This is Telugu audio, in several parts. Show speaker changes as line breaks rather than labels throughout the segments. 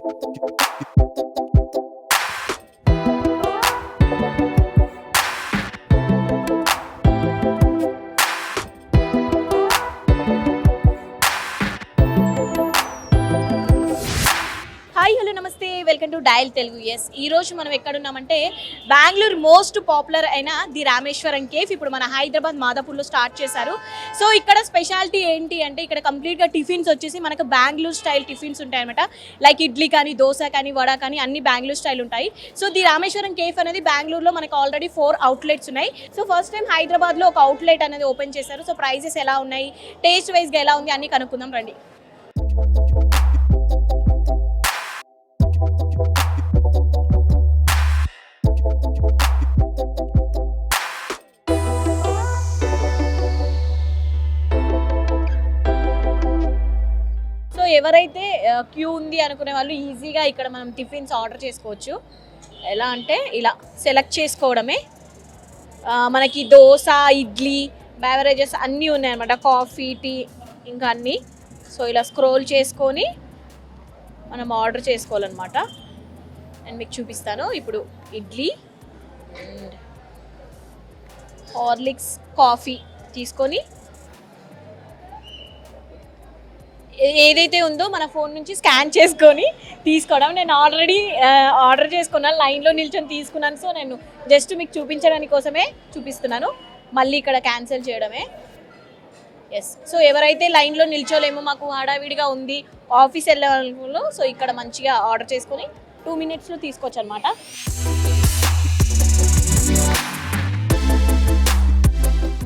Thank you. హలో నమస్తే. Welcome to dial Telugu. Yes ఈ రోజు మనం ఎక్కడున్నామంటే బెంగళూరు మోస్ట్ పాపులర్ అయిన ది రామేశ్వరం కేఫ్. ఇప్పుడు మన హైదరాబాద్ మాదాపూర్లో స్టార్ట్ చేశారు. సో ఇక్కడ స్పెషాలిటీ ఏంటి అంటే ఇక్కడ కంప్లీట్గా టిఫిన్స్ వచ్చేసి మనకు బెంగళూరు స్టైల్ టిఫిన్స్ ఉంటాయన్నమాట లైక్ ఇడ్లీ కానీ దోశ కానీ వడ కానీ అన్ని బెంగళూరు స్టైల్ ఉంటాయి. సో ది రామేశ్వరం కేఫ్ అనేది బెంగళూరులో మనకు ఆల్రెడీ ఫోర్ అవుట్లెట్స్ ఉన్నాయి. సో ఫస్ట్ టైం హైదరాబాద్లో ఒక అవుట్లెట్ అనేది ఓపెన్ చేశారు. సో ప్రైజెస్ ఎలా ఉన్నాయి? టేస్ట్ వైజ్గా ఎలా ఉంది? అన్ని కనుక్కుందాం రండి. ఎవరైతే క్యూ ఉంది అనుకునే వాళ్ళు ఈజీగా ఇక్కడ మనం టిఫిన్స్ ఆర్డర్ చేసుకోవచ్చు. ఎలా అంటే ఇలా సెలెక్ట్ చేసుకోవడమే. మనకి దోశ ఇడ్లీ బెవరేజెస్ అన్నీ ఉన్నాయన్నమాట. కాఫీ టీ ఇంకా అన్నీ. సో ఇలా స్క్రోల్ చేసుకొని మనం ఆర్డర్ చేసుకోవాలన్నమాట. నేను మీకు చూపిస్తాను. ఇప్పుడు ఇడ్లీ అండ్ హార్లిక్స్ కాఫీ తీసుకొని ఏదైతే ఉందో మన ఫోన్ నుంచి స్కాన్ చేసుకొని తీసుకోవడం. నేను ఆల్రెడీ ఆర్డర్ చేసుకున్నాను లైన్లో నిల్చొని తీసుకున్నాను. సో నేను జస్ట్ మీకు చూపించడానికి కోసమే చూపిస్తున్నాను. మళ్ళీ ఇక్కడ క్యాన్సిల్ చేయడమే. ఎస్ సో ఎవరైతే లైన్లో నిల్చోలేమో మాకు హడావిడిగా ఉంది ఆఫీస్ వెళ్ళే వాళ్ళు సో ఇక్కడ మంచిగా ఆర్డర్ చేసుకొని టూ మినిట్స్లో తీసుకోవచ్చు అనమాట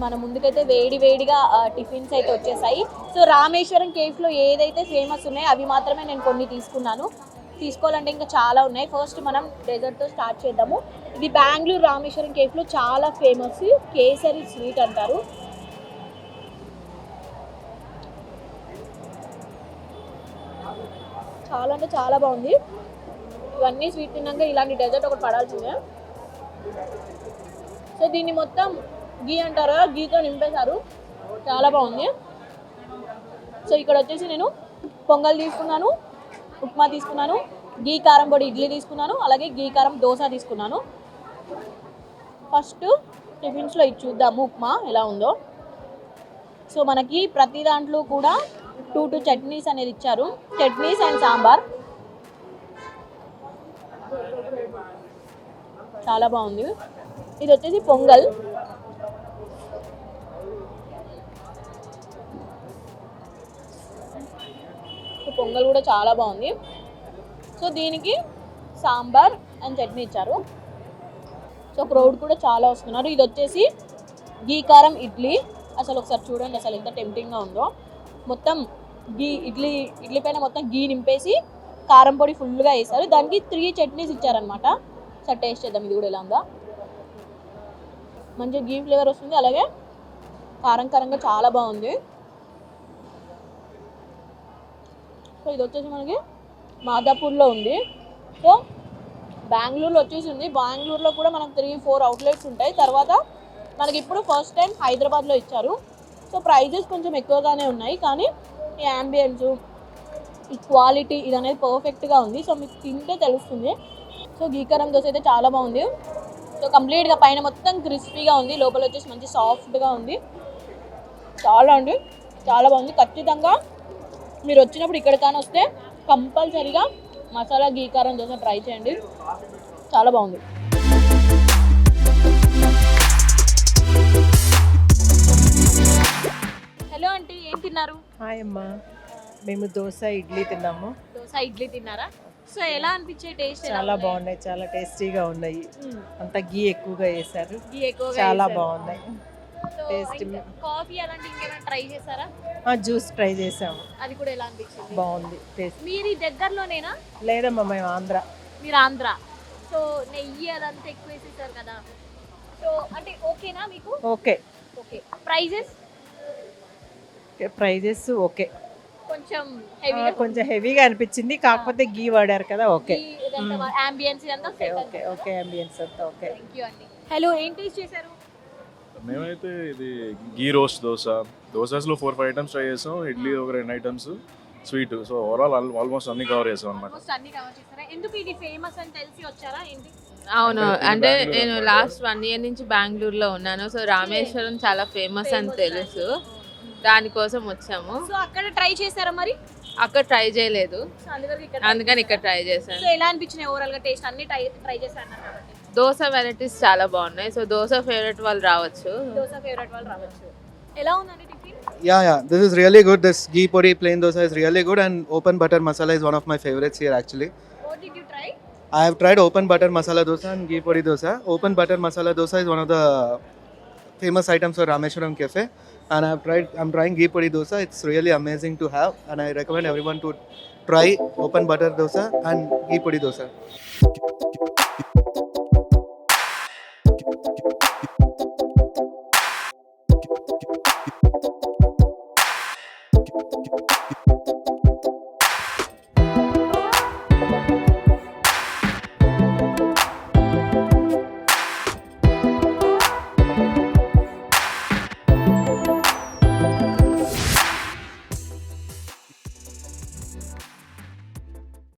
మన ముందుకైతే వేడి వేడిగా టిఫిన్స్ అయితే వచ్చేసాయి. సో రామేశ్వరం కేఫ్లో ఏదైతే ఫేమస్ ఉన్నాయో అవి మాత్రమే నేను కొన్ని తీసుకున్నాను. తీసుకోవాలంటే ఇంకా చాలా ఉన్నాయి. ఫస్ట్ మనం డెజర్ట్తో స్టార్ట్ చేద్దాము. ఇది బెంగళూరు రామేశ్వరం కేఫ్లో చాలా ఫేమస్. కేసరి స్వీట్ అంటారు. చాలా అంటే చాలా బాగుంది. ఇవన్నీ స్వీట్ తిన్నాక ఇలాంటి డెజర్ట్ ఒకటి పడాల్సిందే. సో దీన్ని మొత్తం గీ అంటారు? గీతో నింపేశారు. చాలా బాగుంది. సో ఇక్కడ వచ్చేసి నేను పొంగల్ తీసుకున్నాను ఉప్మా తీసుకున్నాను గీ కారం పొడి ఇడ్లీ తీసుకున్నాను అలాగే గీ కారం దోశ తీసుకున్నాను. ఫస్ట్ టిఫిన్స్లో ఇది చూద్దాము ఉప్మా ఎలా ఉందో. సో మనకి ప్రతి దాంట్లో కూడా టూ టూ చట్నీస్ అనేది ఇచ్చారు. చట్నీస్ అండ్ సాంబార్. చాలా బాగుంది. ఇది వచ్చేసి పొంగల్. పొంగల్ కూడా చాలా బాగుంది. సో దీనికి సాంబార్ అండ్ చట్నీ ఇచ్చారు. సో క్రౌడ్ కూడా చాలా వస్తున్నారు. ఇది వచ్చేసి గీ కారం ఇడ్లీ. అసలు ఒకసారి చూడండి అసలు ఎంత టెంప్టింగ్గా ఉందో. మొత్తం గీ ఇడ్లీ ఇడ్లీ పైన మొత్తం గీ నింపేసి కారం పొడి ఫుల్గా వేసారు దానికి త్రీ చట్నీస్ ఇచ్చారనమాట సార్ టేస్ట్ చేద్దాం. ఇది కూడా ఎలా ఉందా? మంచిగా గీ ఫ్లేవర్ వస్తుంది. అలాగే కారం కారంగా చాలా బాగుంది. సో ఇది వచ్చేసి మనకి మాదాపూర్లో ఉంది. సో బెంగళూరులో వచ్చేసి ఉంది. బెంగళూరులో కూడా మనకు త్రీ ఫోర్ అవుట్లెట్స్ ఉంటాయి. తర్వాత మనకి ఇప్పుడు ఫస్ట్ టైం హైదరాబాద్లో ఇచ్చారు. సో ప్రైజెస్ కొంచెం ఎక్కువగానే ఉన్నాయి. కానీ ఈ యాంబియన్స్ ఈ క్వాలిటీ ఇది అనేది పర్ఫెక్ట్గా ఉంది. సో మీకు తింటే తెలుస్తుంది. సో గీకరం దోశ అయితే చాలా బాగుంది. సో కంప్లీట్గా పైన మొత్తం క్రిస్పీగా ఉంది. లోపల వచ్చేసి మంచి సాఫ్ట్గా ఉంది. చాలా అండి. చాలా బాగుంది. ఖచ్చితంగా మీరు వచ్చినప్పుడు ఇక్కడ కానీ వస్తే కంపల్సరీగా మసాలా గీకారం దోశ ట్రై చేయండి. చాలా బాగుంది. హలో ఆంటీ ఏం తిన్నారు?
హాయ్ అమ్మా. మేము దోశ ఇడ్లీ తిన్నాము.
దోశ ఇడ్లీ తిన్నారా? సో ఎలా అనిపించే టేస్ట్
చాలా బాగున్నాయి చాలా టేస్టీగా ఉన్నాయి. అంత గీ ఎక్కువగా వేశారు.
గీ ఎక్కువగా
చాలా. బాగున్నాయి.
కాఫీ అలాంటి ఇంకేమైనా ట్రై చేశారా?
ఆ జ్యూస్ ట్రై చేసాము.
అది కూడా ఎలా అనిపించింది?
బాగుంది టేస్ట్
మీరు ఈ దగ్గరలోనేనా?
లేదమ్మా మేము ఆంధ్ర.
మీరు ఆంధ్ర. సో నెయ్యి అదంతా ఎక్కువ వేసేసారు కదా. సో అంటే ఓకేనా మీకు?
Okay.
Okay. Prices
prices okay.
కొంచెం హెవీ
కొంచెం హెవీగా అనిపించింది కాకపోతే గీ వాడారు కదా ఓకే.
ఇదంతా
ఓకే ఓకే అంతా ఓకే.
థ్యాంక్ యూ అండి. హలో ఏం టేస్ట్ చేశారు?
మేమైతే ఇది గీ రోస్ట్ దోశ. దోశస్లో ఫోర్ ఫైవ్ ఐటమ్స్ ట్రై చేసాం. ఇడ్లీ ఒక రెండు items sweet so overall almost అన్ని కవర్ చేసాం అనమాట
ఆల్మోస్ట్ అన్ని కవర్ చేశారా ఎందుకు ఇది ఫేమస్ అని తెలిసి వచ్చారా? ఏంటి?
అవును.
అంటే
నేను. లాస్ట్ వన్ ఇయర్ నుంచి బెంగళూరులో ఉన్నాను. సో రామేశ్వరం చాలా ఫేమస్ అని తెలుసు. దానికోసం వచ్చాము.
సో అక్కడ ట్రై చేశారా మరి?
అక్కడ ట్రై చేయలేదు.
సో అందుకని ఇక్కడ
ట్రై చేశాను.
సో ఎలా అనిపించినాయి ఓవరాల్గా టేస్ట్ అన్ని ట్రై ట్రై చేశాను
దోశ వెరైటీస్ చాలా బాగున్నాయి సో దోశ ఫేవరెట్ వాళ్ళు రావచ్చు
దోశ ఫేవరెట్ వాళ్ళు రావచ్చు ఎలా ఉందండి tiffin
Yeah, yeah, this is really good. This ghee puri plain dosa is really good, and open butter masala is one of my favorites here actually.
What did you try
I have tried open butter masala dosa and ghee puri dosa. Open butter masala dosa is one of the famous items for Rameshwaram Cafe, and I've tried. I'm trying ghee puri dosa. It's really amazing to have, and I recommend everyone to try open butter dosa and ghee puri dosa.